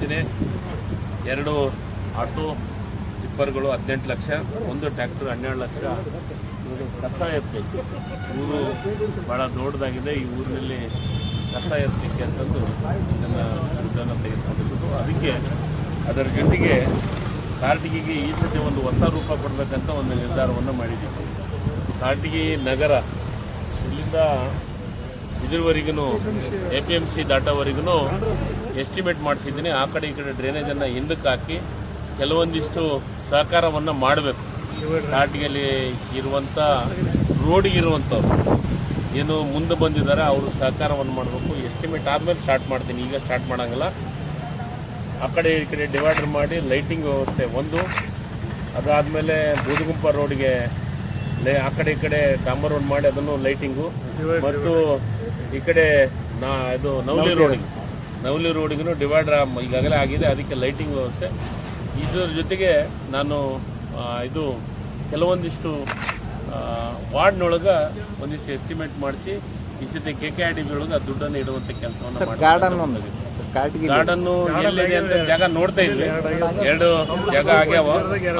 ಯೋಜನೆ ಎರಡು ಆಟೋ ಟಿಪ್ಪರ್ಗಳು ಹದಿನೆಂಟು ಲಕ್ಷ, ಒಂದು ಟ್ರ್ಯಾಕ್ಟರ್ ಹನ್ನೆರಡು ಲಕ್ಷ. ಕಸ ಎತ್ತಬೇಕು ಊರು ಭಾಳ ದೊಡ್ಡದಾಗಿದೆ. ಈ ಊರಿನಲ್ಲಿ ಕಸ ಎತ್ತಲಿಕ್ಕೆ ಅಂತಂದು ನನ್ನ ದುಡ್ಡನ್ನು ತೆಗೆದುಕೊಂಡಿದ್ದು ಅದಕ್ಕೆ ಅದರ ಜೊತೆಗೆ ಕಾರ್ಟಿಗಿಗೆ ಈ ಸತಿ ಒಂದು ಹೊಸ ರೂಪ ಕೊಡಬೇಕಂತ ಒಂದು ನಿರ್ಧಾರವನ್ನು ಮಾಡಿದ್ದೀವಿ. ಕಾರ್ಟಿಗಿ ನಗರ ಇಲ್ಲಿಂದ ಇದುವರೆಗೂ ಎ ಪಿ ಎಂ ಸಿ ದಾಟೋವರೆಗೂ ಎಸ್ಟಿಮೇಟ್ ಮಾಡಿಸಿದ್ದೀನಿ. ಆ ಕಡೆ ಈ ಕಡೆ ಡ್ರೈನೇಜನ್ನು ಹಿಂದಕ್ಕೆ ಹಾಕಿ ಕೆಲವೊಂದಿಷ್ಟು ಸಹಕಾರವನ್ನು ಮಾಡಬೇಕು. ಘಾಟಿಯಲ್ಲಿ ಇರುವಂಥ ರೋಡಿಗಿರುವಂಥವ್ರು ಏನು ಮುಂದೆ ಬಂದಿದ್ದಾರೆ ಅವರು ಸಹಕಾರವನ್ನು ಮಾಡಬೇಕು. ಎಸ್ಟಿಮೇಟ್ ಆದಮೇಲೆ ಸ್ಟಾರ್ಟ್ ಮಾಡ್ತೀನಿ. ಈಗ ಸ್ಟಾರ್ಟ್ ಮಾಡೋಂಗಿಲ್ಲ. ಆ ಕಡೆ ಈ ಕಡೆ ಡಿವೈಡರ್ ಮಾಡಿ ಲೈಟಿಂಗ್ ವ್ಯವಸ್ಥೆ ಒಂದು. ಅದಾದಮೇಲೆ ಬೂದುಗುಂಪ ರೋಡ್ಗೆ ಲೇ ಆ ಕಡೆ ಈ ಕಡೆ ಡಾಂಬರ್ ರೋಡ್ ಮಾಡಿ ಅದನ್ನು ಲೈಟಿಂಗು ಮತ್ತು ಈ ಕಡೆ ನಾ ಇದು ನವಲಿ ರೋಡಿಗೆ. ನವಲಿ ರೋಡಿಗೂ ಡಿವೈಡರ್ ಈಗಾಗಲೇ ಆಗಿದೆ ಅದಕ್ಕೆ ಲೈಟಿಂಗ್ ವ್ಯವಸ್ಥೆ. ಇದರ ಜೊತೆಗೆ ನಾನು ಇದು ಕೆಲವೊಂದಿಷ್ಟು ವಾರ್ಡ್ನೊಳಗೆ ಒಂದಿಷ್ಟು ಎಸ್ಟಿಮೇಟ್ ಮಾಡಿಸಿ ಈ ಸತಿ K K R D B ಒಳಗೆ ಆ ದುಡ್ಡನ್ನು ಇಡುವಂಥ ಕೆಲಸವನ್ನು ಗಾರ್ಡನ್ ಗಾರ್ಡನ್ನು ಎಲ್ಲಿದೆ ಅಂತ ಜಾಗ ನೋಡ್ತಾ ಇದ್ವಿ. ಎರಡು ಜಾಗ ಆಗ್ಯಾವ.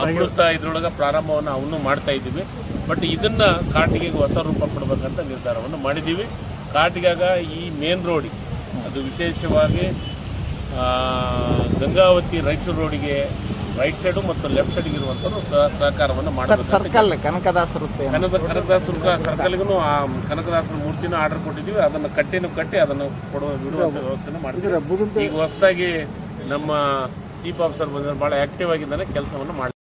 ಅಮೃತ ಇದ್ರೊಳಗೆ ಪ್ರಾರಂಭವನ್ನು ಅವನು ಮಾಡ್ತಾ ಇದ್ದೀವಿ. ಬಟ್ ಇದನ್ನ ಕಾಟಿಗೆ ಹೊಸ ರೂಪ ಕೊಡ್ಬೇಕಂತ ನಿರ್ಧಾರವನ್ನು ಮಾಡಿದ್ದೀವಿ. ಕಾಟಿಗಾಗ ಈ ಮೇನ್ ರೋಡಿಗೆ ಅದು ವಿಶೇಷವಾಗಿ ಆ, ಗಂಗಾವತಿ ರಾಯಚೂರು ರೋಡಿಗೆ ರೈಟ್ ಸೈಡು ಮತ್ತು ಲೆಫ್ಟ್ ಸೈಡ್ಗೆ ಇರುವಂಥದ್ದು ಸಹ ಸಹಕಾರವನ್ನು ಮಾಡಬೇಕು ಸರ್ಕಲ್ ಕನಕದಾಸ? ಕನಕ ಕನಕದಾಸರ ಸರ್ಕಲ್ಗೂ ಆ ಕನಕದಾಸರ ಮೂರ್ತಿನ ಆರ್ಡರ್ ಕೊಟ್ಟಿದ್ದೀವಿ. ಅದನ್ನು ಕಟ್ಟಿನೂ ಕಟ್ಟಿ ಅದನ್ನು ಕೊಡುವ ಬಿಡುವಂಥ ವ್ಯವಸ್ಥೆನೂ ಮಾಡ್ತೀವಿ. ಈಗ ಹೊಸದಾಗಿ ನಮ್ಮ ಚೀಫ್ ಆಫೀಸರ್ ಬಂದ್ರೆ ಭಾಳ ಆಕ್ಟಿವ್ ಆಗಿದ್ದಾನೆ. ಕೆಲಸವನ್ನು ಮಾಡಿ